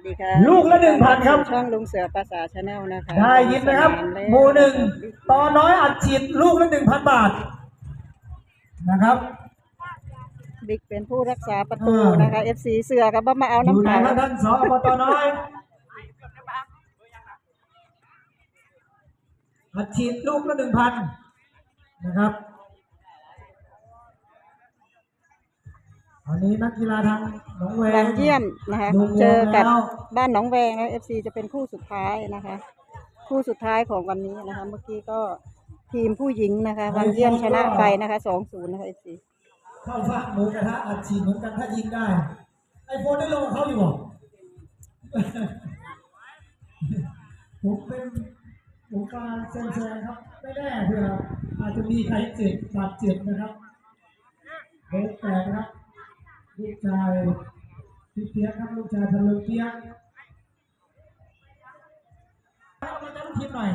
สวัสดีค่ะลูกละ1,000ครับ ช่องลุงเสือภาษาชาแนลนะคะได้ยินไหมครับสนามแล้วหมู่หนึ่งตอน้อยอัดฉีดลูกละหนึ่งพันบาทนะครับบิ๊กเป็นผู้รักษาประตูอ่านนะคะ FC เสือกับบ้ามาเอาอยู่น้ำไหนเปล่าครับท่านสอบตน้อยอัดฉีดลูกละหนึ่งพันนะครับ อันนี้นักกีฬาทางหนองแวหลังเยี่ยมนะคะดูเจอกับแล้วบ้านหนองแวงนะ FC จะเป็นคู่สุดท้ายนะคะ คู่สุดท้ายของวันนี้นะคะ เมื่อกี้ก็ทีมผู้หญิงนะคะ วังเยี่ยมชนะไปนะคะ2-0นะคะ FC เข้าฟากหมูกระทะอัดฉีดเหมือนกันถ้ายิงได้ไอโฟนได้ลงกับเขาอยู่บ่ ผมเป็นผมการเซนเซอร์ครับไม่แน่เผื่ออาจจะมีใครเจ็บบาดเจ็บนะครับเบสแปดนะครับ ลูกชายพี่เปียกครับลูกชายพันลูกเปียกให้กำลังใจลูกทีมหน่อย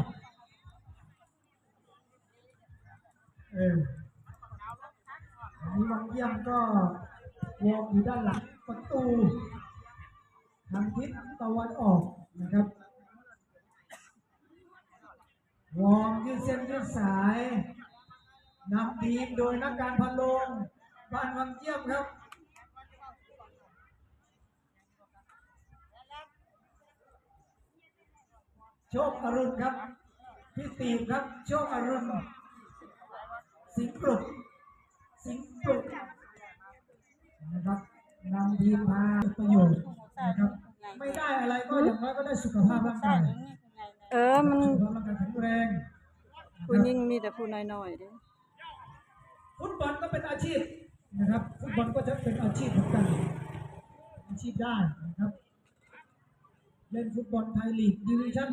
เออนนี้วังเยี่ยมก็วอมอยู่ด้านหลังประตูทางทิศตะวันออกนะครับวอมยืดเส้นยืดสายนำทีมโดยนักการพันลงบ้านวังเยี่ยมครับ โชคอรุณครับ พี่ตีบครับ โชคอรุณสิงห์ปลุกสิงห์ปลุกนะครับนำทีมมาประโยชน์นะครับ ไม่ได้อะไรก็อย่างน้อยก็ได้สุขภาพร่างกายเออ มันสุขภาพร่างกายแข็งแรงนะคผู้รับยิ่งมีแต่ผู้น้อยๆเดิฟุตบอลก็เป็นอาชีพนะครับฟุตบอลก็จะเป็นอาชีพเหมือนกันอาชีพได้นะครับ เล่นฟุตบอลไทยลีกดิวิชั่น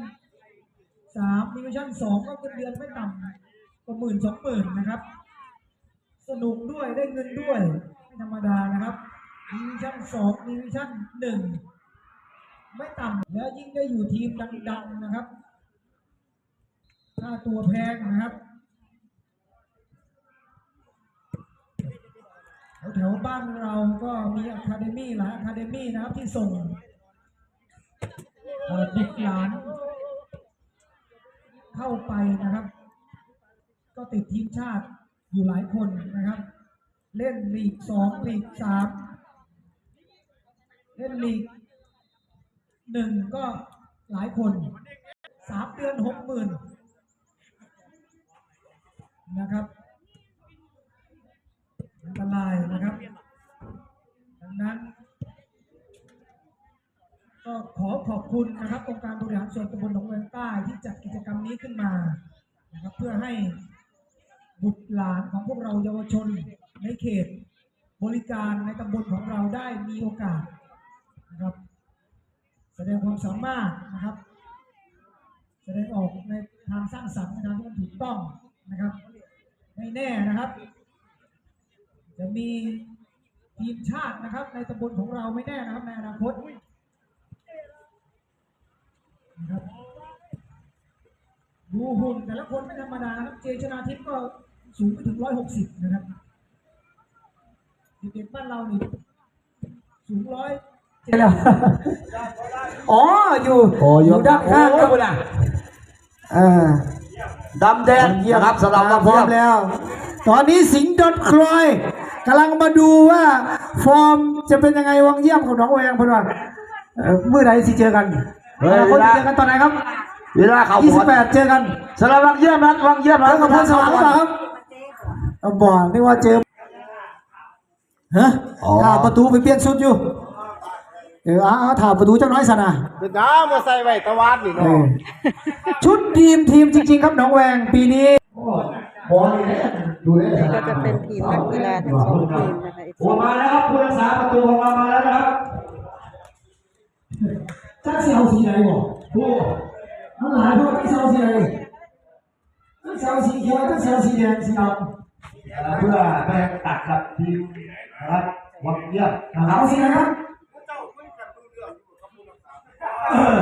สามดิวิชั่นสองก็เงินเดือนไม่ต่ำกว่าหมื่นสองหมื่นนะครับ สนุกด้วยได้เงินด้วยไม่ธรรมดานะครับดิวิชั่นสองดิวิชั่นหนึ่งไม่ต่ำแล้วยิ่งได้อยู่ทีมดังๆนะครับค่าตัวแพงนะครับแถวๆบ้านเราก็มีอะคาเดมี่หลายอะคาเดมี่นะครับที่ส่งเด็กหลาน เข้าไปนะครับ ก็ติดทีมชาติอยู่หลายคนนะครับ เล่นลีกสองลีกสามเล่นลีกหนึ่งก็หลายคนสามเดือนหกหมื่นนะครับอันตรายนะครับ ดังนั้น ก็ขอขอบคุณนะครับองค์การบริหารส่วนตำบลหนองแวงใต้ที่จัดกิจกรรมนี้ขึ้นมานะครับเพื่อให้บุตรหลานของพวกเราเยาวชนในเขตบริการในตำบลของเราได้มีโอกาสนะครับแสดงความสามารถนะครับ แสดงออกในทางสร้างสรรค์ในทางที่มันถูกต้องนะครับไม่แน่นะครับ จะมีทีมชาตินะครับในตำบลของเราไม่แน่นะครับในอนาคต นะครับดูหุ่นแต่ละคนไม่ธรรมดานะครับเจชนาทิพย์ก็สูงไปถึงร้อยหกสิบนะครับเด็กๆบ้านเรานี่สูงร้อยเจ็ดแล้ว อ๋อ อยู่โอ้ยอยู่ด้านข้างครับโอ้ยนะอ่าดำแดงนะครับสำหรับพวังร้อเยี่ยมมแล้ว ตอนนี้สิงห์ดอนครอยกำลังมาดูว่า ฟอร์มจะเป็นยังไงวังเยี่ยมของน้องแวงเพื่อนว่าเอ่อเมื่อไหร่สิเจอกัน เฮ้ยอนาคตจะเจอกันตอนไหนครับเวลาเขาบอล28 เจอกันสำหรับวังเยี่ยมนั้นวังเยี่ยมเจนั้นอกับพรสวรรค์หรือเปล่าครับเอาบอกนี่ว่าเจอฮะถามประตูไปเปลี่ยนชุดอยู่เออเอาเอาถามประตูเจ้าน้อยสนะเป็นน้ามาใส่ไว้ตะวันนี่เอเนาะอชุดทีมทีมจริง ๆ ครับน้องแวงปีนี้บอลดูแลนี่ก็จะเป็นทีมนักกีฬาทั้งสองทีมนะคะ FC โอ้มาแล้วครับผู้รักษาประตูของเรามาแล้วนะครับ จักเสียวสีไหนบ่โอ้ทั้งหลายพวกที่เสียวสีไหนทั้งเสียวสีเขียวทั้งเสียวสีแดงสีดำเพื่อแบ่งตัดกับทีมนะครับวังเยี่ยมนะคเอารับสีไหนครับเออ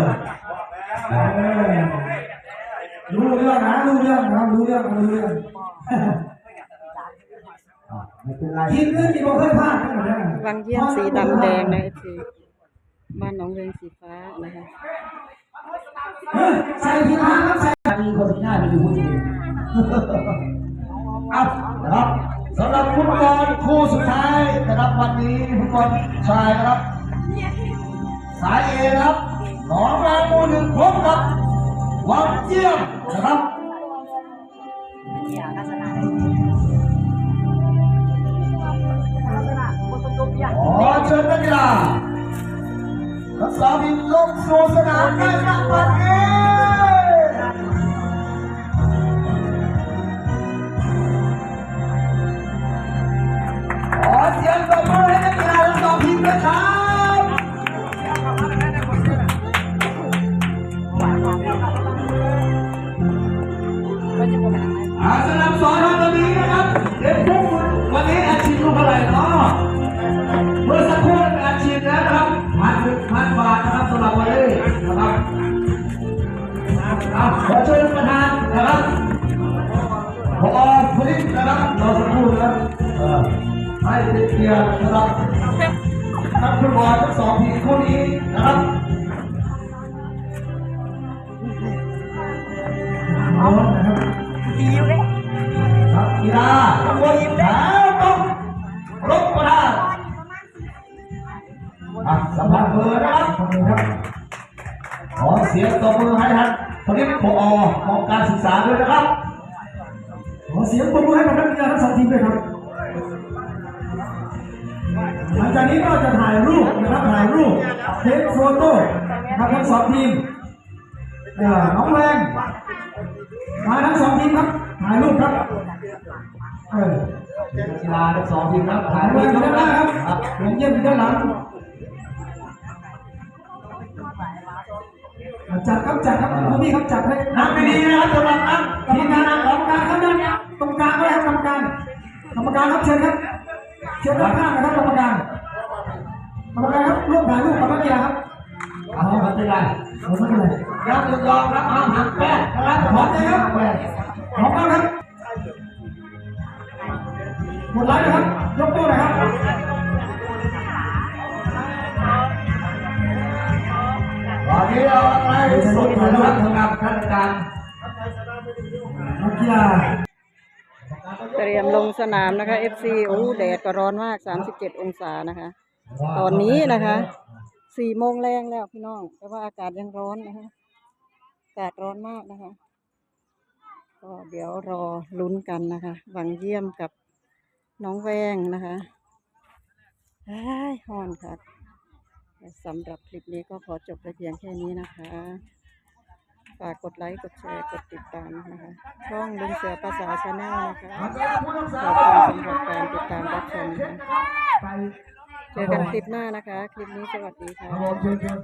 เออรู้เรื่องนะรู้เรื่องนะรู้เรื่องรู้เรื่องไม่เป็นไรทีมอื่นที่บ่เคยพลาดนะเนี่ยวังเยี่ยมสีดำแดงนะ FC บ้านหนองเวงสีฟ้านะคะใส่ทีมงานครับใส่มีคนที่ง่ายไปดูผู้หญิงเอานะครับสำหรับฟุตบอลคู่สุดท้ายนะครับวันนี้ฟุตบอลชายนะครับ สายเอนะครับหนองแวงหมู่หนึ่งพบกับวังเจียมนะครับขอเชิญนักกีฬา ทักษะบินลงสู่สนาม ยรตินะครับนักฟุตบอลทั้งสองทีมคู่นี้นะครับเอานะครับดีอยู่เลยครับกีฬาทุกคนแล้วต้องรบประทานอะสัมผัสเบอร์นะครับขอบคุณครับขอเสียงตบมือให้ท่านพลิตพอของการศึกษาด้วยนะครับขอเสียงปรบมือให้กับนักกีฬาทั้งสองทีมด้วยครับ หลังจากนี้ก็จะถ่ายรูปนะครับถ่ายรูปเทคโฟโต้นะครับทั้งสองทีมเอ่อน้องแรงมาทั้งสองทีมครับถ่ายรูปครับเออกีฬาทั้งสองทีมครับถ่าถ่ายยรูรูปปกักันนได้ได้คครัรับบผมเยี่ยมอยู่ด้านหลังจัดครับจัดครับคุณพี่ครับจัดให้นับไปดีนะครับสำหรับนับทีมงานกรรมการครับด้านตรงกลางด้วยครับกรรมการกรรมการครับเชิญครับเชิญด้านข้างนะครับกรรมการกรรมการครับร่วมถ่ายรูปกับนักกีฬาครับ เอาไม่เป็นไรผมไม่เป็นไรยอมยอมรับเอาหักแป้งนะครับพร้อมเลยครับแป้งพร้อมแล้ครับหมดไลน์นะครับ ยกตัวหน่อยครับตอนนี้เราไล่สุดถ่ายรูปสำหรับท่านอาจารย์นักกีฬาเตรียมลงสนามนะคะ FC โอ้แดดก็ร้อนมาก 37 องศานะคะ ตอนนี้นะคะ 4โมงแรงแล้วพี่น้องแต่ว่าอากาศยังร้อนนะคะอากาศร้อนมากนะคะ ก็เดี๋ยวรอลุ้นกันนะคะหวังเยี่ยมกับน้องแวงนะคะไอ้ฮ้อนค่ะสำหรับคลิปนี้ก็ขอจบไปเพียงแค่นี้นะคะ ฝากกดไลค์ กดแชร์ กดติดตามนะคะ ช่องลุงเสือภาษาชาแนลนะคะ ขอบคุณสำหรับการติดตามรับชมนะคะ เจอกันคลิปหน้านะคะ คลิปนี้สวัสดีค่ะ ครับผมเชิญเชิญ